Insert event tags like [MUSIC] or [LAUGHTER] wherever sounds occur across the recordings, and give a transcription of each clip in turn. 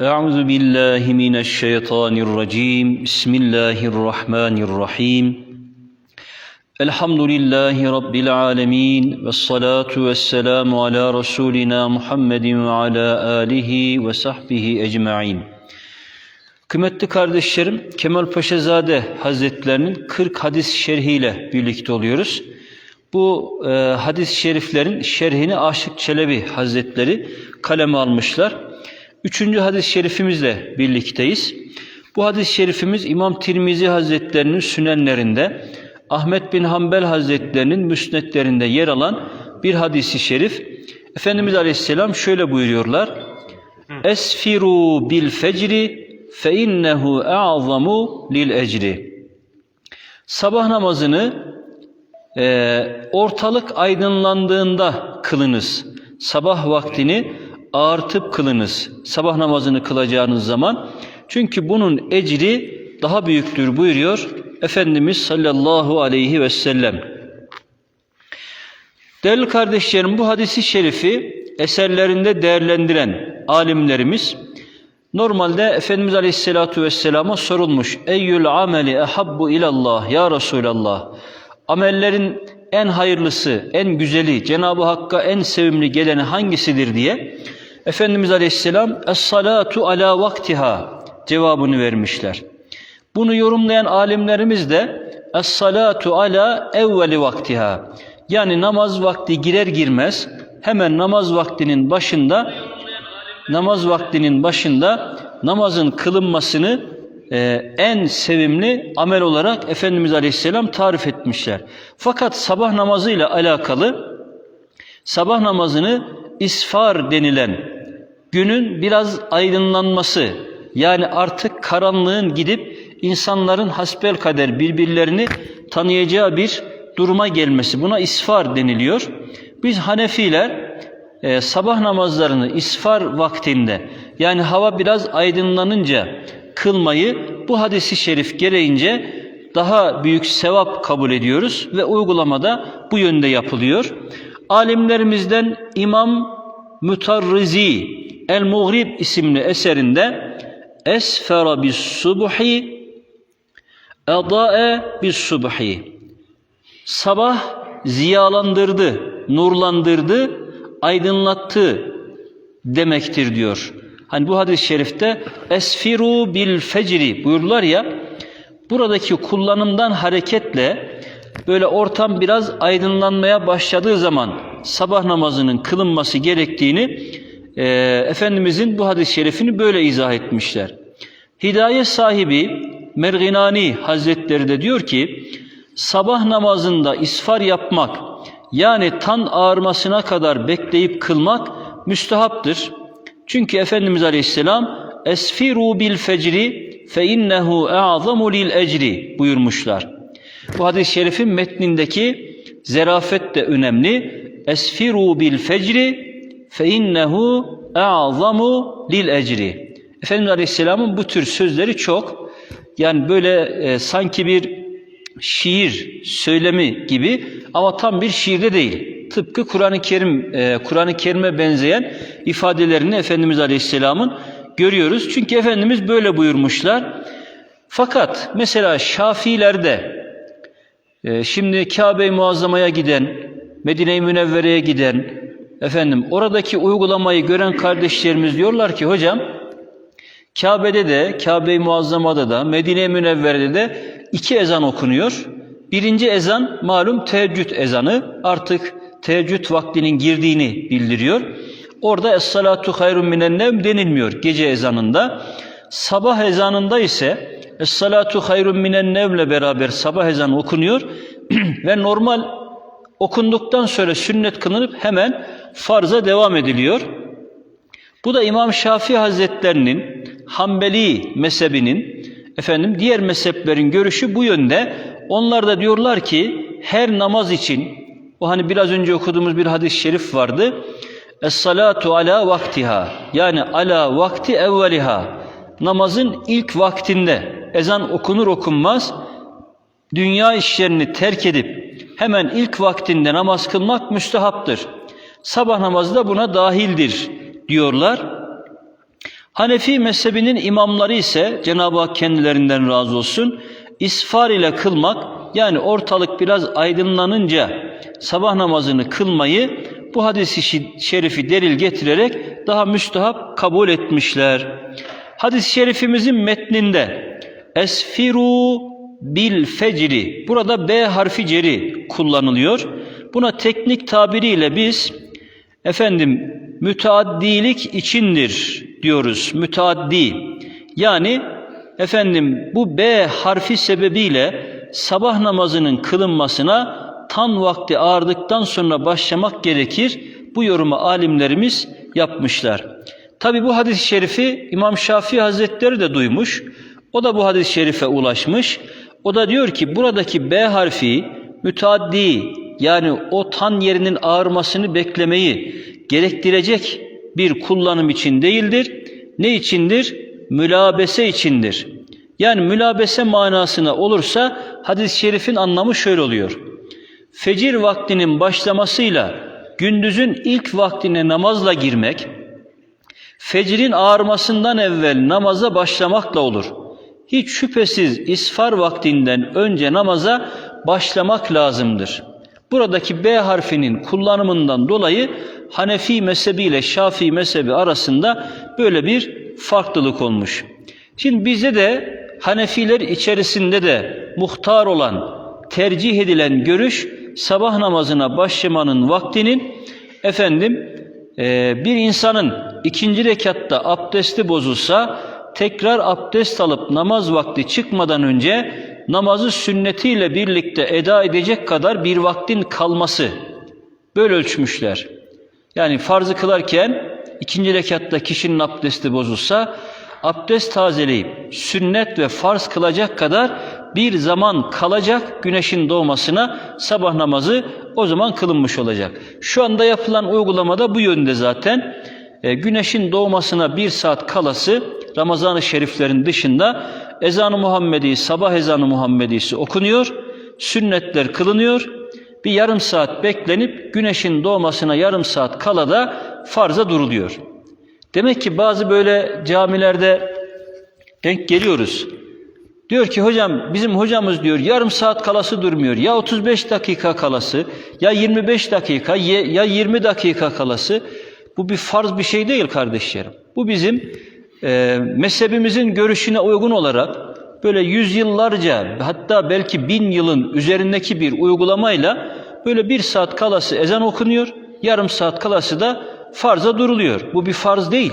Euzu billahi mineşşeytanirracim. Bismillahirrahmanirrahim. Elhamdülillahi rabbil alamin ve salatu vesselamu ala rasulina Muhammedin ve ala alihi ve sahbihi ecmaîn. Kıymetli kardeşlerim, Kemal Paşazade Hazretlerinin 40 hadis şerhiyle birlikte oluyoruz. Bu e, hadis-i şeriflerin şerhini Aşık Çelebi Hazretleri kaleme almışlar. Üçüncü hadis-i şerifimizle birlikteyiz. Bu hadis-i şerifimiz İmam Tirmizi Hazretlerinin sünenlerinde, Ahmet bin Hanbel Hazretlerinin müsnetlerinde yer alan bir hadisi şerif. Efendimiz Aleyhisselam şöyle buyuruyorlar. Esfiru bil fecri fe innehu a'zamu lil ecri. Sabah namazını e, ortalık aydınlandığında kılınız. Sabah vaktini ağırtıp kılınız. Sabah namazını kılacağınız zaman. Çünkü bunun ecri daha büyüktür buyuruyor Efendimiz sallallahu aleyhi ve sellem. Değerli kardeşlerim bu hadisi şerifi eserlerinde değerlendiren alimlerimiz normalde Efendimiz Aleyhisselatü Vesselam'a sorulmuş Eyyül ameli ehabbu ilallah ya Resulallah amellerin en hayırlısı, en güzeli, Cenab-ı Hakk'a en sevimli geleni hangisidir diye Efendimiz Aleyhisselam Es-salatu ala vaktiha cevabını vermişler. Bunu yorumlayan alimlerimiz de Es-salatu ala evveli vaktiha yani namaz vakti girer girmez hemen namaz vaktinin başında namaz vaktinin başında namazın kılınmasını e, en sevimli amel olarak Efendimiz Aleyhisselam tarif etmişler. Fakat sabah namazıyla alakalı sabah namazını isfar denilen günün biraz aydınlanması yani artık karanlığın gidip insanların hasbel kader birbirlerini tanıyacağı bir duruma gelmesi buna isfar deniliyor. Biz Hanefiler e, sabah namazlarını isfar vaktinde yani hava biraz aydınlanınca kılmayı bu hadisi şerif gereğince daha büyük sevap kabul ediyoruz ve uygulamada bu yönde yapılıyor. Alimlerimizden İmam Mütarrizi El-Muğrib isimli eserinde Esfera bis subhi Eda'e bis subhi Sabah ziyalandırdı, nurlandırdı, aydınlattı demektir diyor. Hani bu hadis-i şerifte esfiru bil fecri buyurlar ya buradaki kullanımdan hareketle böyle ortam biraz aydınlanmaya başladığı zaman sabah namazının kılınması gerektiğini e, Efendimizin bu hadis-i şerifini böyle izah etmişler. Hidayet sahibi Merginani Hazretleri de diyor ki sabah namazında isfar yapmak yani tan ağarmasına kadar bekleyip kılmak müstehaptır. Çünkü Efendimiz Aleyhisselam esfiru bil fecri fe innehu a'zamu lil ecri buyurmuşlar. Bu hadis-i şerifin metnindeki zerafet de önemli. Esfiru bil fecri a'zamu lil ecri. Efendimiz Aleyhisselam'ın bu tür sözleri çok. Yani böyle e, sanki bir şiir söylemi gibi ama tam bir şiirde değil. Tıpkı Kur'an-ı Kerim, e, Kur'an-ı Kerim'e benzeyen ifadelerini Efendimiz Aleyhisselam'ın görüyoruz. Çünkü Efendimiz böyle buyurmuşlar. Fakat mesela Şafilerde e, şimdi Kabe-i Muazzama'ya giden, Medine-i Münevvere'ye giden, efendim oradaki uygulamayı gören kardeşlerimiz diyorlar ki hocam Kabe'de de, Kabe-i Muazzama'da da, Medine-i Münevvere'de de iki ezan okunuyor. Birinci ezan malum teheccüd ezanı. Artık teheccüd vaktinin girdiğini bildiriyor. Orada es-salatu hayrun minen nevm denilmiyor gece ezanında. Sabah ezanında ise es-salatu hayrun minen nevmle beraber sabah ezanı okunuyor [CLEARS THROAT] ve normal okunduktan sonra sünnet kılınıp hemen farza devam ediliyor. Bu da İmam Şafii Hazretlerinin Hanbeli mezhebinin efendim diğer mezheplerin görüşü bu yönde. Onlar da diyorlar ki her namaz için o hani biraz önce okuduğumuz bir hadis-i şerif vardı. Es-salatu ala vaktiha yani ala vakti evveliha namazın ilk vaktinde ezan okunur okunmaz dünya işlerini terk edip hemen ilk vaktinde namaz kılmak müstehaptır. Sabah namazı da buna dahildir diyorlar. Hanefi mezhebinin imamları ise Cenab-ı Hak kendilerinden razı olsun isfar ile kılmak yani ortalık biraz aydınlanınca sabah namazını kılmayı bu hadisi şerifi delil getirerek daha müstahap kabul etmişler. Hadis-i şerifimizin metninde esfiru bil fecri burada B harfi ceri kullanılıyor. Buna teknik tabiriyle biz efendim müteaddilik içindir diyoruz. Müteaddi. Yani efendim bu B harfi sebebiyle sabah namazının kılınmasına tan vakti ağardıktan sonra başlamak gerekir. Bu yorumu alimlerimiz yapmışlar. Tabi bu hadis-i şerifi İmam Şafii Hazretleri de duymuş. O da bu hadis-i şerife ulaşmış. O da diyor ki buradaki B harfi müteaddi yani o tan yerinin ağarmasını beklemeyi gerektirecek bir kullanım için değildir. Ne içindir? Mülabese içindir. Yani mülabese manasına olursa hadis-i şerifin anlamı şöyle oluyor. Fecir vaktinin başlamasıyla gündüzün ilk vaktine namazla girmek, fecrin ağarmasından evvel namaza başlamakla olur. Hiç şüphesiz isfar vaktinden önce namaza başlamak lazımdır. Buradaki B harfinin kullanımından dolayı Hanefi mezhebi ile Şafii mezhebi arasında böyle bir farklılık olmuş. Şimdi bize de Hanefiler içerisinde de muhtar olan, tercih edilen görüş sabah namazına başlamanın vaktinin efendim bir insanın ikinci rekatta abdesti bozulsa tekrar abdest alıp namaz vakti çıkmadan önce namazı sünnetiyle birlikte eda edecek kadar bir vaktin kalması böyle ölçmüşler. Yani farzı kılarken ikinci rekatta kişinin abdesti bozulsa abdest tazeleyip sünnet ve farz kılacak kadar bir zaman kalacak güneşin doğmasına sabah namazı o zaman kılınmış olacak. Şu anda yapılan uygulamada bu yönde zaten. E, güneşin doğmasına bir saat kalası Ramazan-ı Şeriflerin dışında ezan-ı Muhammedi, sabah ezanı Muhammedisi okunuyor, sünnetler kılınıyor. Bir yarım saat beklenip güneşin doğmasına yarım saat kala da farza duruluyor. Demek ki bazı böyle camilerde denk geliyoruz. Diyor ki hocam bizim hocamız diyor yarım saat kalası durmuyor. Ya 35 dakika kalası ya 25 dakika ya 20 dakika kalası. Bu bir farz bir şey değil kardeşlerim. Bu bizim e, mezhebimizin görüşüne uygun olarak böyle yüzyıllarca hatta belki bin yılın üzerindeki bir uygulamayla böyle bir saat kalası ezan okunuyor. Yarım saat kalası da farza duruluyor. Bu bir farz değil.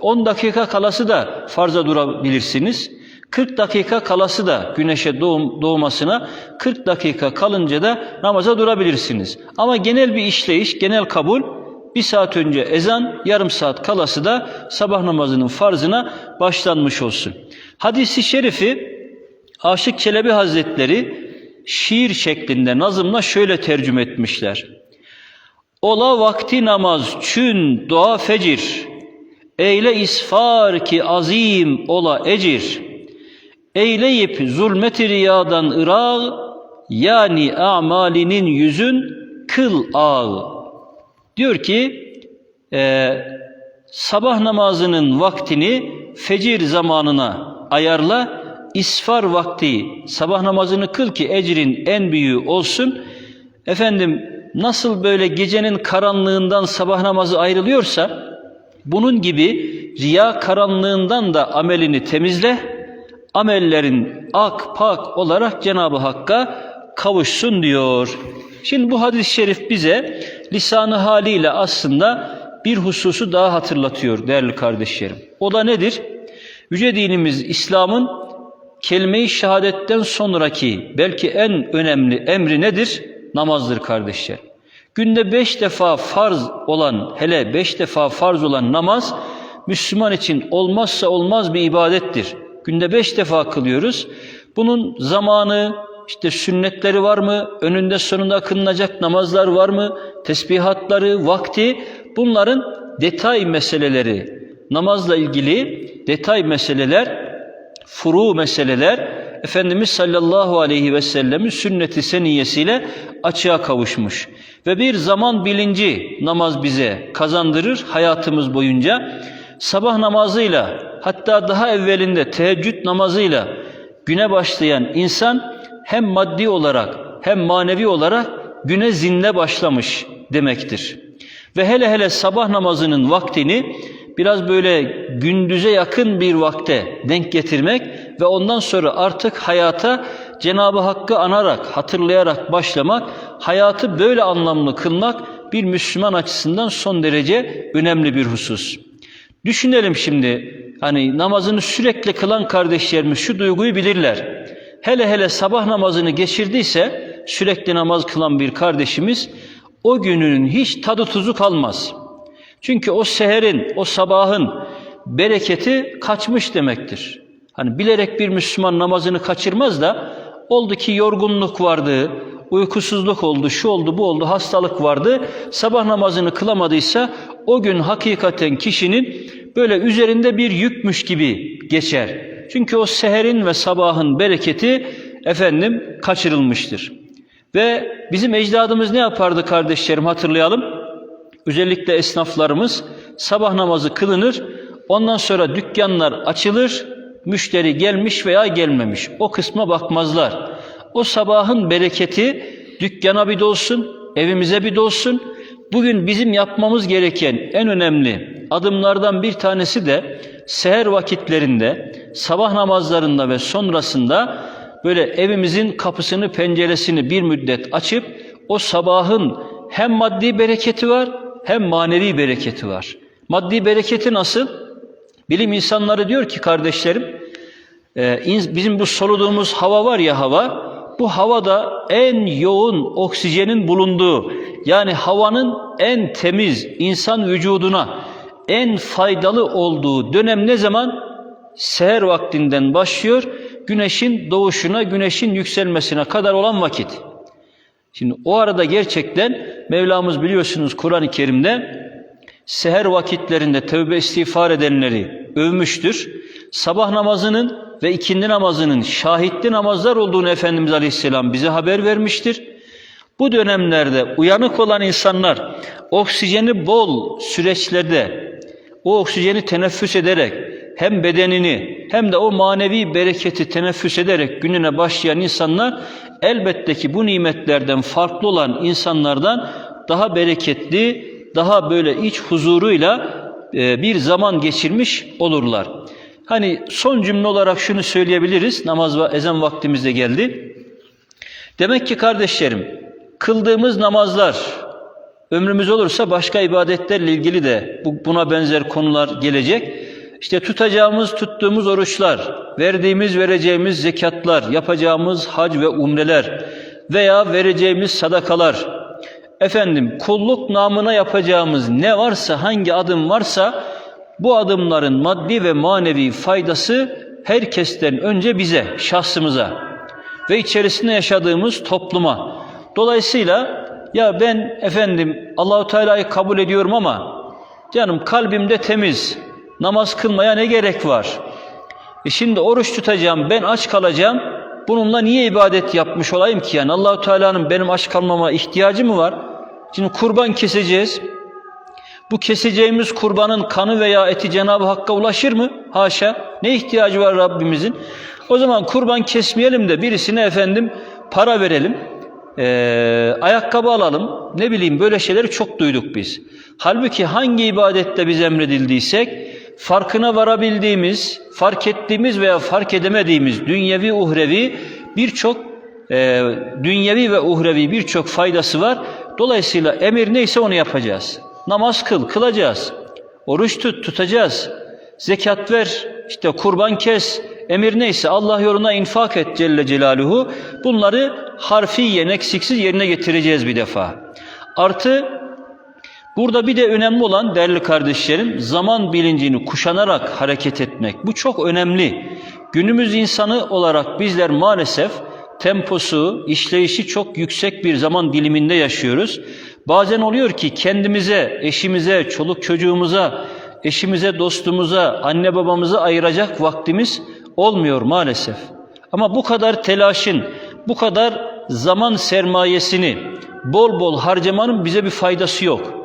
10 dakika kalası da farza durabilirsiniz. 40 dakika kalası da güneşe doğum, doğmasına 40 dakika kalınca da namaza durabilirsiniz. Ama genel bir işleyiş, genel kabul bir saat önce ezan, yarım saat kalası da sabah namazının farzına başlanmış olsun. Hadisi şerifi Aşık Çelebi Hazretleri şiir şeklinde nazımla şöyle tercüme etmişler. Ola vakti namaz çün dua fecir, eyle isfar ki azim ola ecir. Eyleyip zulmeti riyadan ırağı, yani amalinin yüzün kıl ağı. Diyor ki e, sabah namazının vaktini fecir zamanına ayarla, isfar vakti sabah namazını kıl ki ecrin en büyüğü olsun. Efendim nasıl böyle gecenin karanlığından sabah namazı ayrılıyorsa bunun gibi riya karanlığından da amelini temizle, amellerin ak pak olarak Cenab-ı Hakk'a kavuşsun diyor. Şimdi bu hadis-i şerif bize lisanı haliyle aslında bir hususu daha hatırlatıyor değerli kardeşlerim. O da nedir? Yüce dinimiz İslam'ın kelime-i şehadetten sonraki belki en önemli emri nedir? Namazdır kardeşler. Günde beş defa farz olan, hele beş defa farz olan namaz, Müslüman için olmazsa olmaz bir ibadettir. Günde beş defa kılıyoruz. Bunun zamanı, işte sünnetleri var mı? Önünde sonunda kılınacak namazlar var mı? Tesbihatları, vakti bunların detay meseleleri, namazla ilgili detay meseleler, furu meseleler Efendimiz sallallahu aleyhi ve sellemin sünneti seniyesiyle açığa kavuşmuş. Ve bir zaman bilinci namaz bize kazandırır hayatımız boyunca. sabah namazıyla hatta daha evvelinde teheccüd namazıyla güne başlayan insan hem maddi olarak hem manevi olarak güne zinde başlamış demektir. Ve hele hele sabah namazının vaktini biraz böyle gündüze yakın bir vakte denk getirmek ve ondan sonra artık hayata Cenab-ı Hakk'ı anarak, hatırlayarak başlamak, hayatı böyle anlamlı kılmak bir Müslüman açısından son derece önemli bir husus. Düşünelim şimdi hani namazını sürekli kılan kardeşlerimiz şu duyguyu bilirler. Hele hele sabah namazını geçirdiyse sürekli namaz kılan bir kardeşimiz o gününün hiç tadı tuzu kalmaz. Çünkü o seherin, o sabahın bereketi kaçmış demektir. Hani bilerek bir Müslüman namazını kaçırmaz da oldu ki yorgunluk vardı, uykusuzluk oldu, şu oldu, bu oldu, hastalık vardı. Sabah namazını kılamadıysa o gün hakikaten kişinin böyle üzerinde bir yükmüş gibi geçer. Çünkü o seherin ve sabahın bereketi efendim kaçırılmıştır. Ve bizim ecdadımız ne yapardı kardeşlerim hatırlayalım. Özellikle esnaflarımız sabah namazı kılınır. Ondan sonra dükkanlar açılır. Müşteri gelmiş veya gelmemiş. O kısma bakmazlar. O sabahın bereketi dükkana bir dolsun, evimize bir dolsun. Bugün bizim yapmamız gereken en önemli adımlardan bir tanesi de seher vakitlerinde, sabah namazlarında ve sonrasında böyle evimizin kapısını, penceresini bir müddet açıp o sabahın hem maddi bereketi var hem manevi bereketi var. Maddi bereketi nasıl? Bilim insanları diyor ki kardeşlerim, e, bizim bu soluduğumuz hava var ya hava, bu havada en yoğun oksijenin bulunduğu, yani havanın en temiz insan vücuduna en faydalı olduğu dönem ne zaman? Seher vaktinden başlıyor, güneşin doğuşuna, güneşin yükselmesine kadar olan vakit. Şimdi o arada gerçekten Mevlamız biliyorsunuz Kur'an-ı Kerim'de seher vakitlerinde tövbe istiğfar edenleri övmüştür. Sabah namazının ve ikindi namazının şahitli namazlar olduğunu Efendimiz Aleyhisselam bize haber vermiştir. Bu dönemlerde uyanık olan insanlar oksijeni bol süreçlerde o oksijeni teneffüs ederek hem bedenini hem de o manevi bereketi teneffüs ederek gününe başlayan insanlar elbette ki bu nimetlerden farklı olan insanlardan daha bereketli, daha böyle iç huzuruyla e, bir zaman geçirmiş olurlar. Hani son cümle olarak şunu söyleyebiliriz. Namaz ve ezan vaktimiz de geldi. Demek ki kardeşlerim, kıldığımız namazlar, ömrümüz olursa başka ibadetlerle ilgili de buna benzer konular gelecek. İşte tutacağımız, tuttuğumuz oruçlar, verdiğimiz, vereceğimiz zekatlar, yapacağımız hac ve umreler veya vereceğimiz sadakalar, efendim kulluk namına yapacağımız ne varsa, hangi adım varsa bu adımların maddi ve manevi faydası herkesten önce bize, şahsımıza ve içerisinde yaşadığımız topluma. Dolayısıyla ya ben efendim Allahu Teala'yı kabul ediyorum ama canım kalbimde temiz. Namaz kılmaya ne gerek var? E şimdi oruç tutacağım, ben aç kalacağım. Bununla niye ibadet yapmış olayım ki yani? Allahu Teala'nın benim aç kalmama ihtiyacı mı var? Şimdi kurban keseceğiz. Bu keseceğimiz kurbanın kanı veya eti Cenab-ı Hakk'a ulaşır mı? Haşa. Ne ihtiyacı var Rabbimizin? O zaman kurban kesmeyelim de birisine efendim para verelim. Ee, ayakkabı alalım. Ne bileyim böyle şeyleri çok duyduk biz. Halbuki hangi ibadette biz emredildiysek farkına varabildiğimiz, fark ettiğimiz veya fark edemediğimiz dünyevi uhrevi birçok e, dünyevi ve uhrevi birçok faydası var. Dolayısıyla emir neyse onu yapacağız. Namaz kıl, kılacağız. Oruç tut, tutacağız. Zekat ver, işte kurban kes. Emir neyse Allah yoluna infak et Celle Celaluhu. Bunları harfiyen eksiksiz yerine getireceğiz bir defa. Artı burada bir de önemli olan değerli kardeşlerim zaman bilincini kuşanarak hareket etmek. Bu çok önemli. Günümüz insanı olarak bizler maalesef temposu, işleyişi çok yüksek bir zaman diliminde yaşıyoruz. Bazen oluyor ki kendimize, eşimize, çoluk çocuğumuza, eşimize, dostumuza, anne babamıza ayıracak vaktimiz olmuyor maalesef. Ama bu kadar telaşın, bu kadar zaman sermayesini bol bol harcamanın bize bir faydası yok.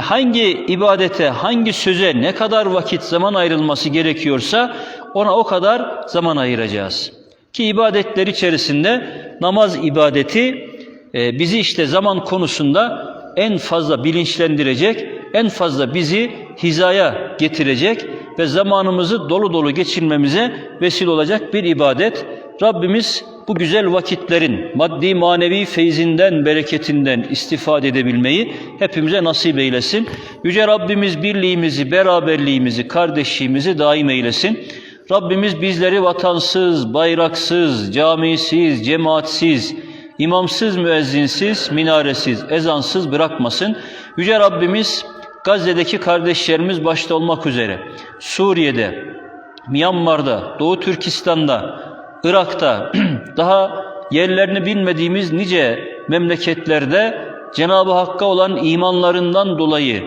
Hangi ibadete, hangi söze ne kadar vakit zaman ayrılması gerekiyorsa ona o kadar zaman ayıracağız. Ki ibadetler içerisinde namaz ibadeti e, bizi işte zaman konusunda en fazla bilinçlendirecek, en fazla bizi hizaya getirecek ve zamanımızı dolu dolu geçirmemize vesile olacak bir ibadet. Rabbimiz bu güzel vakitlerin maddi manevi feyzinden, bereketinden istifade edebilmeyi hepimize nasip eylesin. Yüce Rabbimiz birliğimizi, beraberliğimizi, kardeşliğimizi daim eylesin. Rabbimiz bizleri vatansız, bayraksız, camisiz, cemaatsiz, imamsız, müezzinsiz, minaresiz, ezansız bırakmasın. Yüce Rabbimiz Gazze'deki kardeşlerimiz başta olmak üzere Suriye'de, Myanmar'da, Doğu Türkistan'da, Irak'ta, [CLEARS THROAT] daha yerlerini bilmediğimiz nice memleketlerde Cenab-ı Hakk'a olan imanlarından dolayı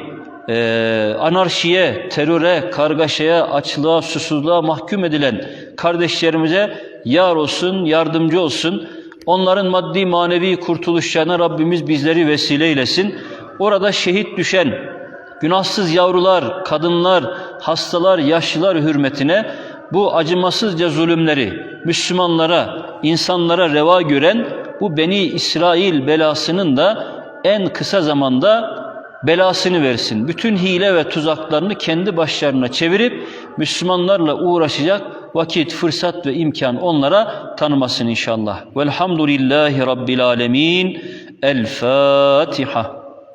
eee, anarşiye, teröre, kargaşaya, açlığa, susuzluğa mahkum edilen kardeşlerimize yar olsun, yardımcı olsun. Onların maddi manevi kurtuluşlarına Rabbimiz bizleri vesile eylesin. Orada şehit düşen, günahsız yavrular, kadınlar, hastalar, yaşlılar hürmetine bu acımasızca zulümleri Müslümanlara, insanlara reva gören bu Beni İsrail belasının da en kısa zamanda belasını versin. Bütün hile ve tuzaklarını kendi başlarına çevirip Müslümanlarla uğraşacak vakit, fırsat ve imkan onlara tanımasın inşallah. Velhamdülillahi Rabbil Alemin. El Fatiha.